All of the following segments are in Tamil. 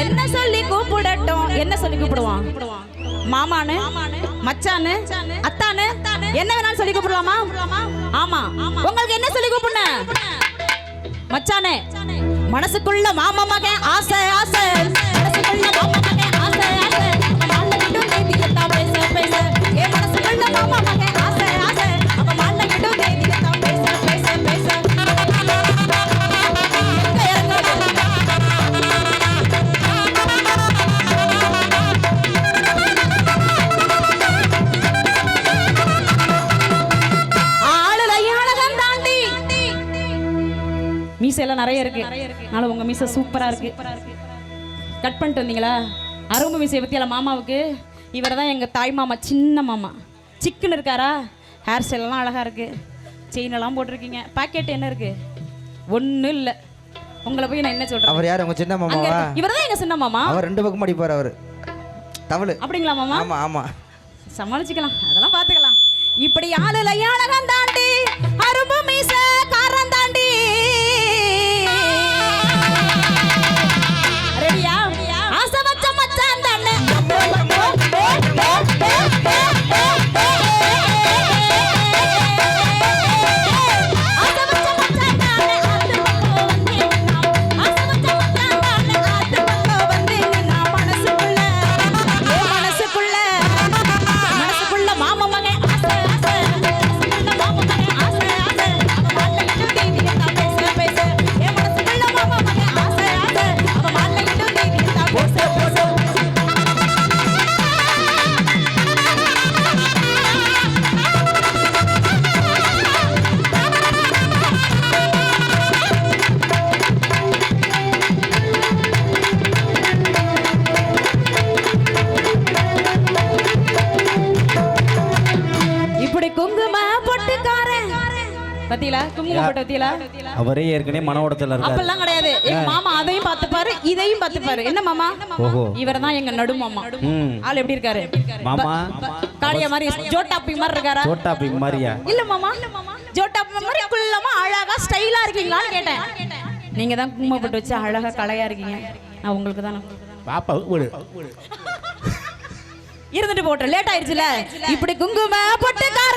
என்ன சொல்லி கூப்பிடட்டும்? என்ன சொல்லி கூப்பிடுவான்? மாமானு மச்சானு அத்தானு என்ன வேணாலும் சொல்லி கூப்பிடலாமா? ஆமா. உங்களுக்கு என்ன சொல்லி கூப்பிடுன மச்சானு மனசுக்குள்ள மாமா மகன் மீசையெல்லாம் நிறைய இருக்கு. அதனால உங்க மீசை சூப்பரா இருக்கு. கட் பண்ணிட்டு வந்தீங்களா? அரும்பு மீசையை பத்தியால மாமாவுக்கு. இவர் தான் எங்க தாய் மாமா சின்ன மாமா. சிக்கன் இருக்காரா? ஹேர் ஸ்டைல் எல்லாம் அழகா இருக்கு. செயின் எல்லாம் போட்டிருக்கீங்க. பாக்கெட் என்ன இருக்கு? ஒண்ணும் இல்ல. உங்களை போய் நான் என்ன சொல்றேன் அவர் யார்? உங்க சின்ன மாமாவா? இவர் தான் எங்க சின்ன மாமா. அவர் ரெண்டு பக்கம் அடிப்பார் அவர். தவளு. அப்படிங்களா மாமா? ஆமா ஆமா. சமாளிச்சுக்கலாம். அதெல்லாம் பாத்துக்கலாம். இப்படி ஆளுல அழகன் தாண்டி அரும்பு மீச பத்தியில? குங்கும பொட்டு பத்தியில? அவரே ஏற்கனவே மன ஓட்டத்தில் இருக்காரு. அப்பெல்லாம் கிடையாது. எங்க மாமா அதையும் பார்த்துப்பாரு இதையும் பார்த்துப்பாரு. என்ன மாமா? ஓஹோ. இவர் தான் எங்க நடு மாமா. ஆள் எப்படி இருக்காரு? மாமா? காளியா மாதிரி ஜோட்டாப்பி மாதிரி இருக்காரா? சோட்டா பிக் மாதிரியா? இல்ல மாமா. ஜோட்டாப்பி மாதிரி குள்ளமா அழகா ஸ்டைலா இருக்கீங்களான்னு கேட்டேன். நீங்க தான் குங்கும போட்டு வச்சு அழகா கலையா இருக்கீங்க. நான் உங்களுக்கு தான். பாப்பா விடு. இருந்துட்டு போட்டோம் லேட் ஆயிருச்சுல இப்படி குங்கும பொட்டுக்கார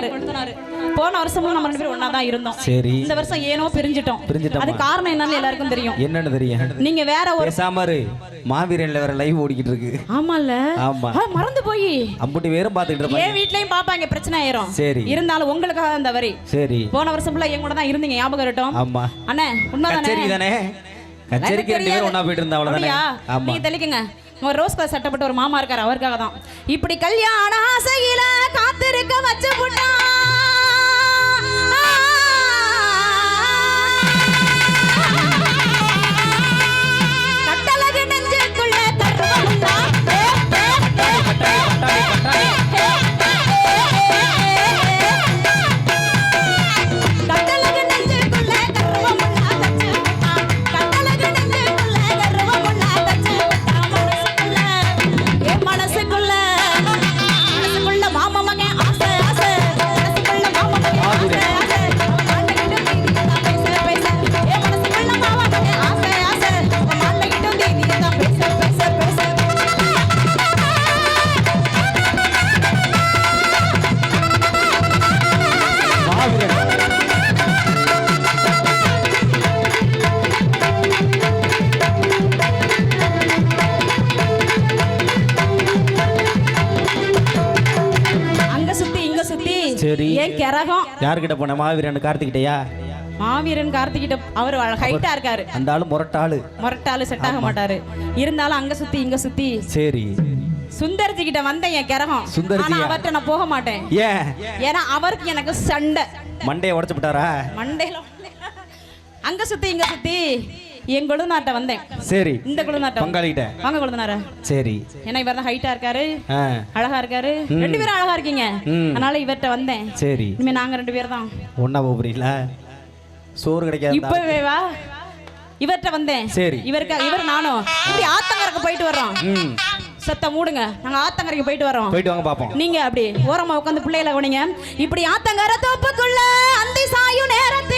கொழுந்தனாரு போன வருஷமும் நம்ம ரெண்டு பேரும் தான் இருந்தோம். சரி. இந்த வருஷம் ஏனோ பிரிஞ்சிட்டோம். பிரிஞ்சிட்டோமா? அது காரணம் என்னன்னு எல்லாருக்கும் தெரியும். என்னன்னு தெரியும். நீங்க வேற ஒரு பேசாம இரு. மாவீரன்ல வேற லைவ் ஓடிக்கிட்டு இருக்கு. ஆமால ஆமா. மறந்து போய். அம்புட்டி பேரும் பாத்துக்கிட்டு இருப்பாங்க. என் வீட்லயும் பாப்பாங்க பிரச்சனை ஆயிரும். சரி. இருந்தாலும் உங்களுக்காக அந்த வரி. சரி. போன வருஷம் ஃபுல்லா என் கூட தான் இருந்தீங்க ஞாபகம் இருக்கட்டும். ஆமா. அண்ணே உண்மைதானே? தானே? கச்சேரிக்கு ரெண்டு பேரும் ஒண்ணா போயிட்டு இருந்தா அவ்வளவுதானே? ஆமா. நீங்க தெளிக்குங்க. ஒரு ரோஸ் கலர் சட்டப்பட்ட ஒரு மாமா இருக்காரு அவருக்காக தான் இப்படி கல்யாண ஆசையில காத்திருக்க வச்சு கட்டழகு சரி ஏன் கிரகம்? யார்கிட்ட போன? மாவீரன் கார்த்திகிட்டயா மாவீரன் கார்த்திகிட்ட அவர் ஹைட்டா இருக்காரு. அந்த ஆளு முரட்டாளு. முரட்டாளு செட் ஆக மாட்டாரு. இருந்தாலும் அங்க சுத்தி இங்க சுத்தி. சரி. சுந்தர்ஜி கிட்ட வந்தேன் என் கிரகம். சுந்தர்ஜியா? ஆனா அவர்ட்ட நான் போக மாட்டேன். ஏன்? ஏன்னா அவருக்கு எனக்கு சண்டை. மண்டையை உடைச்சு விட்டாரா? மண்டையில அங்க சுத்தி இங்க சுத்தி. என் கொழுநாட்ட வந்தேன். சரி. இந்த கொழுநாட்டம் பங்காளிகிட்ட. வாங்க கொழுந்தனார. சரி. ஏன்னா இவர் தான் ஹைட்டா இருக்காரு. அழகா இருக்காரு. ரெண்டு பேரும் அழகா இருக்கீங்க. அதனால இவர்ட்ட வந்தேன். சரி. இனிமே நாங்க ரெண்டு பேர் தான். ஒன்னா போறீங்களா சோறு கிடைக்காது? இப்பவே வா. இவர்ட்ட வந்தேன். சரி. இவருக்கு இவர் நானும். இப்படி ஆத்தங்கரைக்கு போயிட்டு வர்றோம். சத்த மூடுங்க. நாங்க ஆத்தங்கரைக்கு போயிட்டு வரோம் போயிட்டு வாங்க பாப்போம். நீங்க அப்படி ஓரமா உட்காந்து பிள்ளைகளை கவனிங்க. இப்படி ஆத்தங்கர தோப்புக்குள்ள அந்தி சாயும் நேரத்தில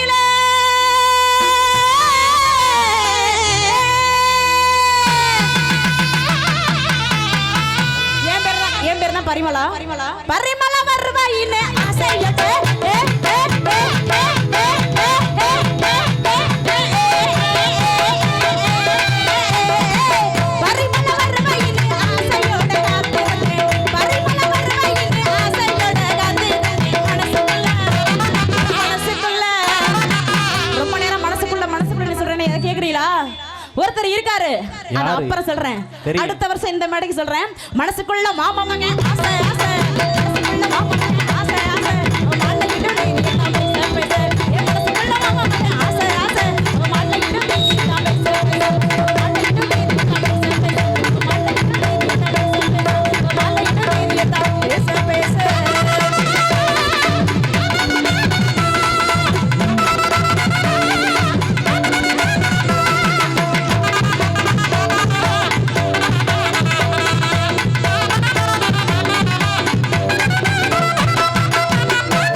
தெரியுங்களா ஒருத்தர் இருக்காரு. அது அப்புறம் சொல்றேன். அடுத்த வருஷம் இந்த மேடைக்கு சொல்றேன். மனசுக்குள்ள மாமா ஆசை.